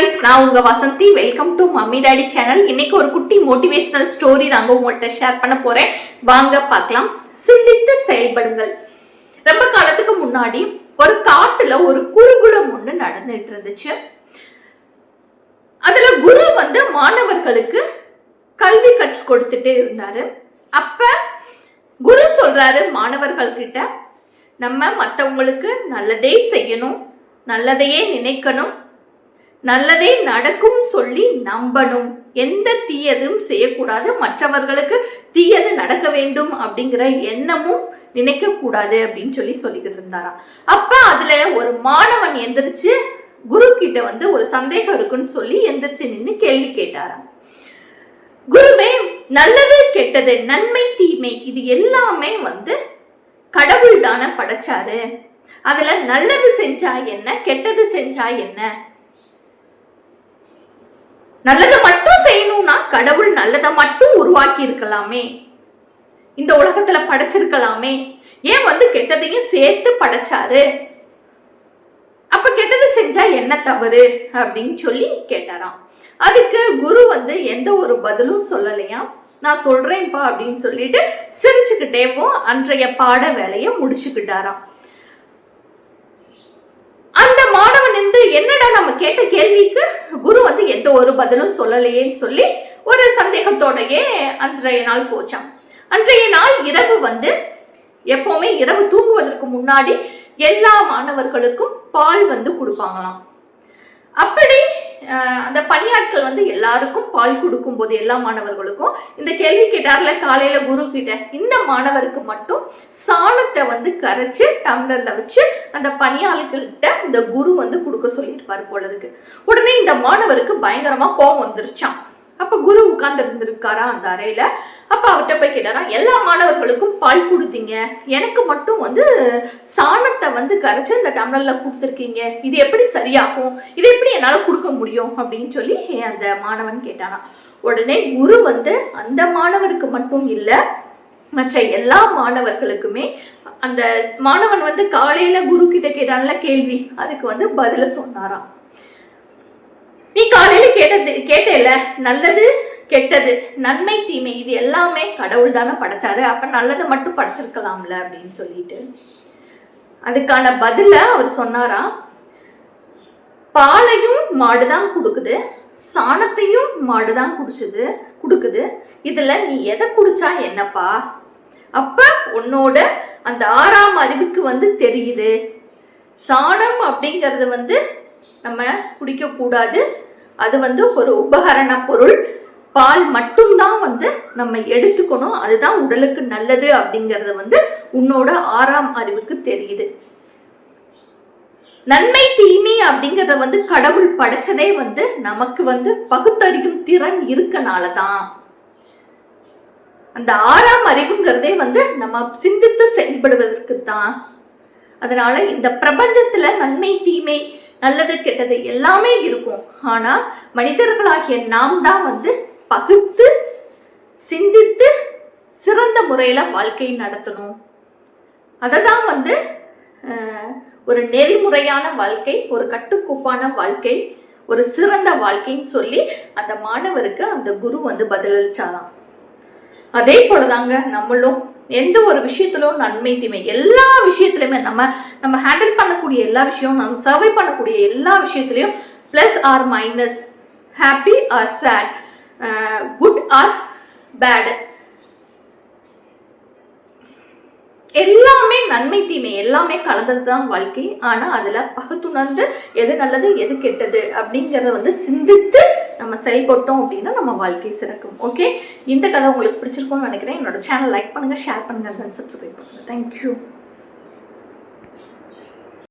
Friends நான் உங்க Vasanthi. Welcome to mummy daddy channel இன்னைக்கு ஒரு குட்டி மோட்டிவேஷனல் ஸ்டோரி தாங்க உங்கள்கிட்ட ஷேர் பண்ண போறேன். வாங்க பார்க்கலாம். சிந்தித்து செயல்படுங்கள். ரொம்ப காலத்துக்கு முன்னாடி ஒரு காட்டுல ஒரு குருகுலம் ஒன்று நடந்துட்டு இருந்துச்சு. அதுல குரு வந்து மாணவர்களுக்கு கல்வி கற்றுக் கொடுத்துட்டே இருந்தாரு. அப்ப குரு சொல்றாரு மாணவர்கள் கிட்ட நம்ம மற்றவங்களுக்கு நல்லதே செய்யணும். நல்லதையே நினைக்கணும். நல்லதே நடக்கும் சொல்லி நம்பணும். எந்த தீயதும் செய்யக்கூடாது. மற்றவர்களுக்கு தீயது நடக்க வேண்டும் அப்படிங்கிற எண்ணமும் நினைக்க கூடாது அப்படின்னு சொல்லி சொல்லிக்கிட்டு இருந்தாராம். அப்ப அதுல ஒரு மாணவன் எந்திரிச்சு குரு கிட்ட வந்து ஒரு சந்தேகம் இருக்குன்னு சொல்லி எந்திரிச்சு நின்று கேள்வி கேட்டாராம். குருவே நல்லது கெட்டது நன்மை தீமை இது எல்லாமே வந்து கடவுள் தானே படைச்சாரு. அதுல நல்லது செஞ்சா என்ன கெட்டது செஞ்சா என்ன? நல்லதை மட்டும் செய்யணும்னா கடவுள் நல்லதை மட்டும் உருவாக்கி இருக்கலாமே இந்த உலகத்துல படைச்சிருக்கலாமே. ஏன் வந்து கெட்டதையும் சேர்த்து படைச்சாரு? அப்ப கெட்டது செஞ்சா என்ன தவறு? அப்படின்னு சொல்லி கேட்டாராம். அதுக்கு குரு வந்து எந்த ஒரு பதிலும் சொல்லலையாம் நான் சொல்றேன்ப்பா அப்படின்னு சொல்லிட்டு சிரிச்சுக்கிட்டே போ அன்றைய பாட வேலையை முடிச்சுக்கிட்டாராம் அந்த மாணவன் வந்து என்னடா நம்ம கேட்ட கேள்விக்கு குரு வந்து எந்த ஒரு பதிலும் சொல்லலையேன்னு சொல்லி ஒரு சந்தேகத்தோடயே அன்றைய நாள் போச்சான் அன்றைய நாள் இரவு வந்து எப்பவுமே இரவு தூங்குவதற்கு முன்னாடி எல்லா மாணவர்களுக்கும் பால் வந்து கொடுப்பாங்களாம். அப்படி அந்த பணியாட்கள் வந்து எல்லாருக்கும் பால் கொடுக்கும் போது எல்லா மாணவர்களுக்கும் இந்த கேள்வி கேட்டார்ல காலையில குரு கிட்ட. இந்த மாணவருக்கு மட்டும் சாணத்தை வந்து கரைச்சு டம்ளர்ல வச்சு அந்த பணியாளர்கள்கிட்ட இந்த குரு வந்து கொடுக்க சொல்லியிருப்பார் போல இருக்கு. உடனே இந்த மாணவருக்கு பயங்கரமா கோவம் வந்துருச்சான் அப்ப குரு உட்கார்ந்து இருந்திருக்காரா அந்த அறையில? அப்ப அவர்கிட்ட போய் கேட்டாரா எல்லா மாணவர்களுக்கும் பால் கொடுத்தீங்க. எனக்கு மட்டும் வந்து சாண வந்து கரைச்சி இந்த டம்ளரில் கொடுத்துருக்கீங்க. இது எப்படி சரியாகும்? இது எப்படி என்னால் கொடுக்க முடியும்? அப்படின்னு சொல்லி அந்த மாணவன் கேட்டானா. உடனே குரு வந்து அந்த மாணவருக்கு மட்டும் இல்லை மற்ற எல்லா மாணவர்களுக்குமே அந்த மாணவன் வந்து காலையில குரு கிட்ட கேட்டான்ல கேள்வி. அதுக்கு வந்து பதில சொன்னாராம். நீ காலையில கேட்டது கேட்டேல நல்லது கெட்டது நன்மை தீமை இது எல்லாமே கடவுள் தானே படைச்சாரு. அப்ப நல்லதை மட்டும் படைச்சிருக்கலாம்ல அப்படின்னு சொல்லிட்டு. அதுக்கான பதில அவர் சொன்னாராம் பாலையும் மாடுதான் கொடுக்குது சாணத்தையும் மாடுதான் குடிச்சது கொடுக்குது. இதுல நீ எதை குடிச்சா என்னப்பா? அப்ப உன்னோட அந்த ஆறாம் அறிவுக்கு வந்து தெரியுது. சாணம் அப்படிங்கிறது வந்து நம்ம குடிக்க கூடாது அது வந்து ஒரு உபகரண பொருள். பால் மட்டும்தான் வந்து நம்ம எடுத்துக்கணும். அதுதான் உடலுக்கு நல்லது அப்படிங்கறத வந்து உன்னோட ஆறாம் அறிவுக்கு தெரியுது. நன்மை தீமை அப்படிங்கிறத வந்து கடவுள் படைச்சதே வந்து நமக்கு வந்து பகுத்தறியும் திறன் இருக்கனால தான். அந்த ஆறாம் அறிவுங்கிறதே வந்து நம்ம சிந்தித்து செயல்படுவதற்கு தான். அதனால இந்த பிரபஞ்சத்துல நன்மை தீமை நல்லது கெட்டது எல்லாமே இருக்கும். ஆனா மனிதர்களாகிய நாம் தான் வந்து பகுத்து சிந்தித்து சிறந்த முறையில் வாழ்க்கையை நடத்தணும். அதை தான் வந்து ஒரு நெறிமுறையான வாழ்க்கை ஒரு கட்டுக்கோப்பான வாழ்க்கை ஒரு சிறந்த வாழ்க்கைன்னு சொல்லி அந்த மாணவருக்கு அந்த குரு வந்து பதிலளிச்சாராம். அதே போலதாங்க நம்மளும் எந்த ஒரு விஷயத்திலும் நன்மை தீமை எல்லா விஷயத்துலையுமே நம்ம நம்ம ஹேண்டில் பண்ணக்கூடிய எல்லா விஷயம் நம்ம சர்வை பண்ணக்கூடிய எல்லா விஷயத்துலையும் plus or minus happy or sad good or bad எல்லாமே நன்மை தீமை எல்லாமே கலந்தது தான் வாழ்க்கை. ஆனால் அதில் பகுத்துணர்ந்து எது நல்லது எது கெட்டது அப்படிங்கிறத வந்து சிந்தித்து நம்ம செயல்பட்டோம் அப்படின்னா நம்ம வாழ்க்கை சிறக்கும். ஓகே இந்த கதை உங்களுக்கு பிடிச்சிருக்கும்னு நினைக்கிறேன். என்னோட சேனல் லைக் பண்ணுங்கள் ஷேர் பண்ணுங்கள் சப்ஸ்கிரைப் பண்ணுங்கள் தேங்க்யூ